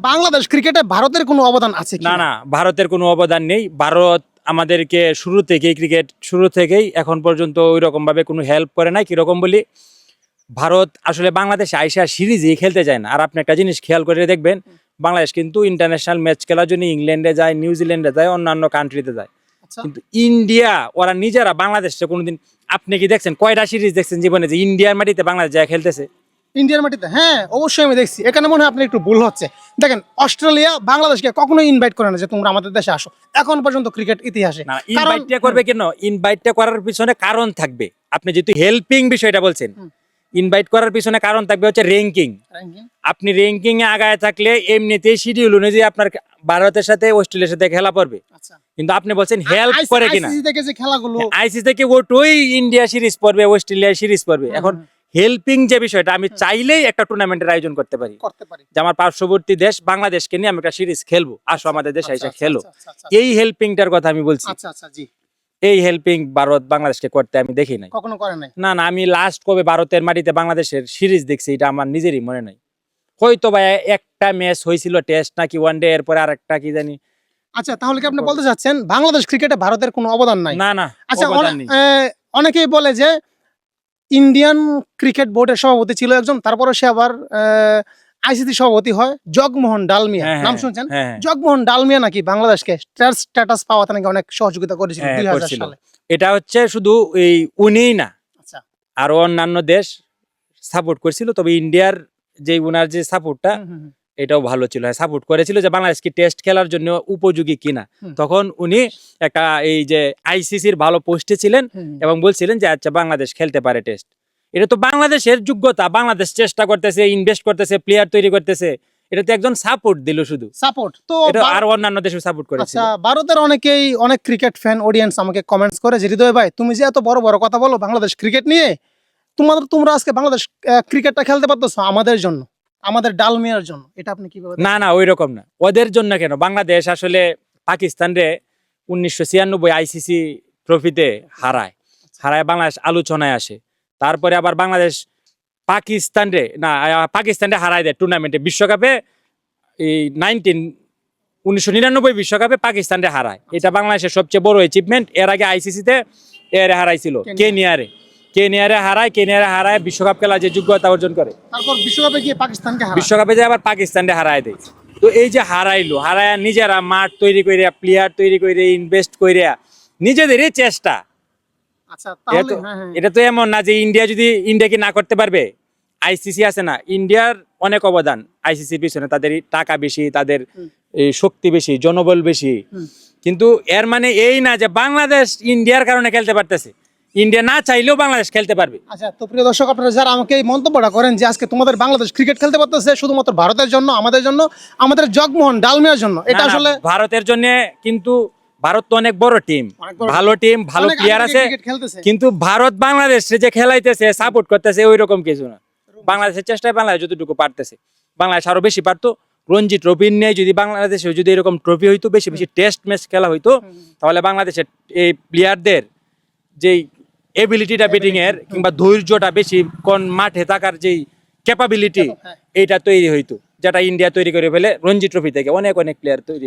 বাংলাদেশ ক্রিকেটে ভারতের কোনো অবদান আছে না না ভারতের কোনো অবদান নেই। ভারত আমাদেরকে শুরু থেকেই ক্রিকেট শুরু থেকেই এখন পর্যন্ত ওই রকম ভাবে কোনো হেল্প করে নাই। কীরকম বলি? ভারত আসলে বাংলাদেশে আইসা সিরিজই খেলতে যায় না। আর আপনি একটা জিনিস খেয়াল করে দেখবেন বাংলাদেশ কিন্তু ইন্টারন্যাশনাল ম্যাচ খেলার জন্য ইংল্যান্ডে যায় নিউজিল্যান্ডে যায় অন্যান্য কান্ট্রিতে যায়। আচ্ছা। কিন্তু ইন্ডিয়া ওরা নিজেরা বাংলাদেশে কোনোদিন আপনি কি দেখছেন কয়টা সিরিজ দেখছেন জীবনে যে ইন্ডিয়ার মাটিতে বাংলাদেশ যায় খেলতেছে? ইন্ডিয়ার মাটিতে? হ্যাঁ অবশ্যই আমি দেখছি। এখানে মনে হয় আপনার একটু ভুল হচ্ছে। দেখেন অস্ট্রেলিয়া বাংলাদেশকে কখনোই ইনভাইট করে না যে তোমরা আমাদের দেশে আসো। এখন পর্যন্ত ক্রিকেট ইতিহাসে। ইনভাইটটা করবে কেন? ইনভাইটটা করার পিছনে কারণ থাকবে। আপনি যেহেতু হেল্পিং বিষয়টা বলছেন ইনভাইট করার পিছনে কারণ থাকবে হচ্ছে র্যাঙ্কিং আপনি র্যাঙ্কিং এ আগায় থাকলে এমনিতেই শিডিউল অনুযায়ী আপনার ভারতের সাথে অস্ট্রেলিয়ার সাথে খেলা পড়বে। আচ্ছা। কিন্তু আপনি বলছেন হেল্প করে কিনা? হ্যাঁ, থেকে যে খেলাগুলো আইসি থেকে ওটুই ইন্ডিয়া সিরিজ পড়বে অস্ট্রেলিয়া সিরিজ পড়বে। এখন। হেল্পিং যে বিষয়টা আমি চাইলেই একটা টুর্নামেন্টের আয়োজন করতে পারি। যে আমার পার্শ্ববর্তী দেশ বাংলাদেশকে নিয়ে আমি একটা সিরিজ খেলব। আসো আমাদের দেশে আচ্ছা, এসে খেলো। আচ্ছা, আচ্ছা, এই হেল্পিংটার কথা আমি বলছি। আচ্ছা আচ্ছা এই হেল্পিং ভারত বাংলাদেশকে করতে আমি দেখি নাই। কখনো করে নাই? না না আমি লাস্ট কবে ভারতের মাটিতে বাংলাদেশের সিরিজ দেখছি এটা আমার নিজেরই মনে নাই। হয়তো বা একটা ম্যাচ হয়েছিল টেস্ট নাকি ওয়ান ডে এরপরে আর একটা কি জানি। আচ্ছা তাহলে কি আপনি বলতে চাচ্ছেন বাংলাদেশ ক্রিকেটে ভারতের কোনো অবদান নাই? না না আচ্ছা অনেকেই বলে যে ইন্ডিয়ান ক্রিকেট বোর্ডের সভাপতি ছিল একজন তারপরে সে আবার আইসিসি সভাপতি হয় জগমোহন ডালমিয়া। হ্যাঁ, নাম হ্যাঁ, শুনছেন? হ্যাঁ। জগমোহন ডালমিয়া নাকি বাংলাদেশকে স্ট্যাটাস পাওয়াতে নাকি অনেক সহযোগিতা করেছিল দুই সালে। এটা হচ্ছে শুধু এই উনিই না আচ্ছা। আরও অন্যান্য দেশ সাপোর্ট করেছিল তবে ইন্ডিয়ার যে উনার যে সাপোর্টটা। এটাও ভালো ছিল। হ্যাঁ সাপোর্ট করেছিল যে বাংলাদেশকে টেস্ট খেলার জন্য উপযোগী কিনা। তখন উনি একটা এই যে আইসিসির ভালো পোস্টে ছিলেন এবং বলছিলেন যে আচ্ছা বাংলাদেশ খেলতে পারে টেস্ট এটা তো বাংলাদেশের যোগ্যতা। বাংলাদেশ চেষ্টা করতেছে ইনভেস্ট করতেছে প্লেয়ার তৈরি করতেছে। এটা তো একজন সাপোর্ট দিল শুধু। সাপোর্ট তো এটা আর অন্যান্য দেশে সাপোর্ট করেছে আচ্ছা ভারতের অনেকেই অনেক ক্রিকেট ফ্যান অডিয়েন্স আমাকে কমেন্টস করে যে হৃদয় ভাই তুমি যে এত বড় বড় কথা বলো বাংলাদেশ ক্রিকেট নিয়ে তোমাদের তোমরা আজকে বাংলাদেশ ক্রিকেটটা খেলতে পারতেছো আমাদের জন্য। আমাদের ডালমিয়ার জন্য। এটা আপনি কীভাবে না না ওই রকম না। ওদের জন্য কেন? বাংলাদেশ আসলে পাকিস্তান রে উনিশশো ছিয়ানব্বই আইসিসি ট্রফিতে হারায়। হারায় বাংলাদেশ আলোচনায় আসে। তারপরে আবার বাংলাদেশ পাকিস্তান রে না পাকিস্তান রে হারায় দেয় টুর্নামেন্টে বিশ্বকাপে এই নাইনটিন উনিশশো নিরানব্বই বিশ্বকাপে পাকিস্তান রে হারায়। এটা বাংলাদেশের সবচেয়ে বড় অ্যাচিভমেন্ট এর আগে আইসিসিতে এর হারাইছিল কেনিয়া। কেনিয়ারে। কেনিয়ারে হারায় কেনিয়ারে হারায় বিশ্বকাপ খেলা যে যোগ্যতা অর্জন করে। তারপর বিশ্বকাপে গিয়ে পাকিস্তানকে বিশ্বকাপে যে আবার পাকিস্তানকে হারায় দেয়। তো এই যে হারাইলো হারায় নিজেরা মাঠ তৈরি প্লেয়ার তৈরি করে ইনভেস্ট নিজেদেরই চেষ্টা। আচ্ছা এটা তো- হ্যাঁ, হ্যাঁ। এটা তো এমন না যে ইন্ডিয়া যদি ইন্ডিয়াকে না করতে পারবে আইসিসি আছে না ইন্ডিয়ার অনেক অবদান আইসিসি পিছনে। তাদের টাকা বেশি তাদের এই শক্তি বেশি জনবল বেশি। কিন্তু এর মানে এই না যে বাংলাদেশ ইন্ডিয়ার কারণে খেলতে পারতেছে। ইন্ডিয়া না চাইলেও বাংলাদেশ খেলতে পারবে। আচ্ছা তো প্রিয় দর্শক আপনারা যারা আমাকে এই মন্তব্যটা করেন যে আজকে তোমাদের বাংলাদেশ ক্রিকেট খেলতে পারতেছে শুধুমাত্র ভারতের জন্য আমাদের জন্য আমাদের জগমোহন ডালমিয়ার জন্য এটা আসলে ভারতের জন্য কিন্তু ভারত তো অনেক বড় টিম ভালো টিম ভালো প্লেয়ার আছে কিন্তু ভারত বাংলাদেশ যে খেলাইতেছে সাপোর্ট করতেছে ওই রকম কিছু না। বাংলাদেশের চেষ্টায় বাংলাদেশ যতটুকু পারতেছে। বাংলাদেশ আরও বেশি পারতো। রঞ্জি ট্রফি নিয়ে যদি বাংলাদেশে যদি এরকম ট্রফি হইতো বেশি বেশি টেস্ট ম্যাচ খেলা হইতো তাহলে বাংলাদেশের এই প্লেয়ারদের যেই এবিলিটিটা ব্যাটিং এর কিংবা ধৈর্যটা বেশি কোন মাঠে থাকার যেই ক্যাপাবিলিটি এটা এইটা তৈরি হইতো যেটা ইন্ডিয়া তৈরি করে ফেলে রঞ্জি ট্রফি থেকে অনেক অনেক প্লেয়ার তৈরি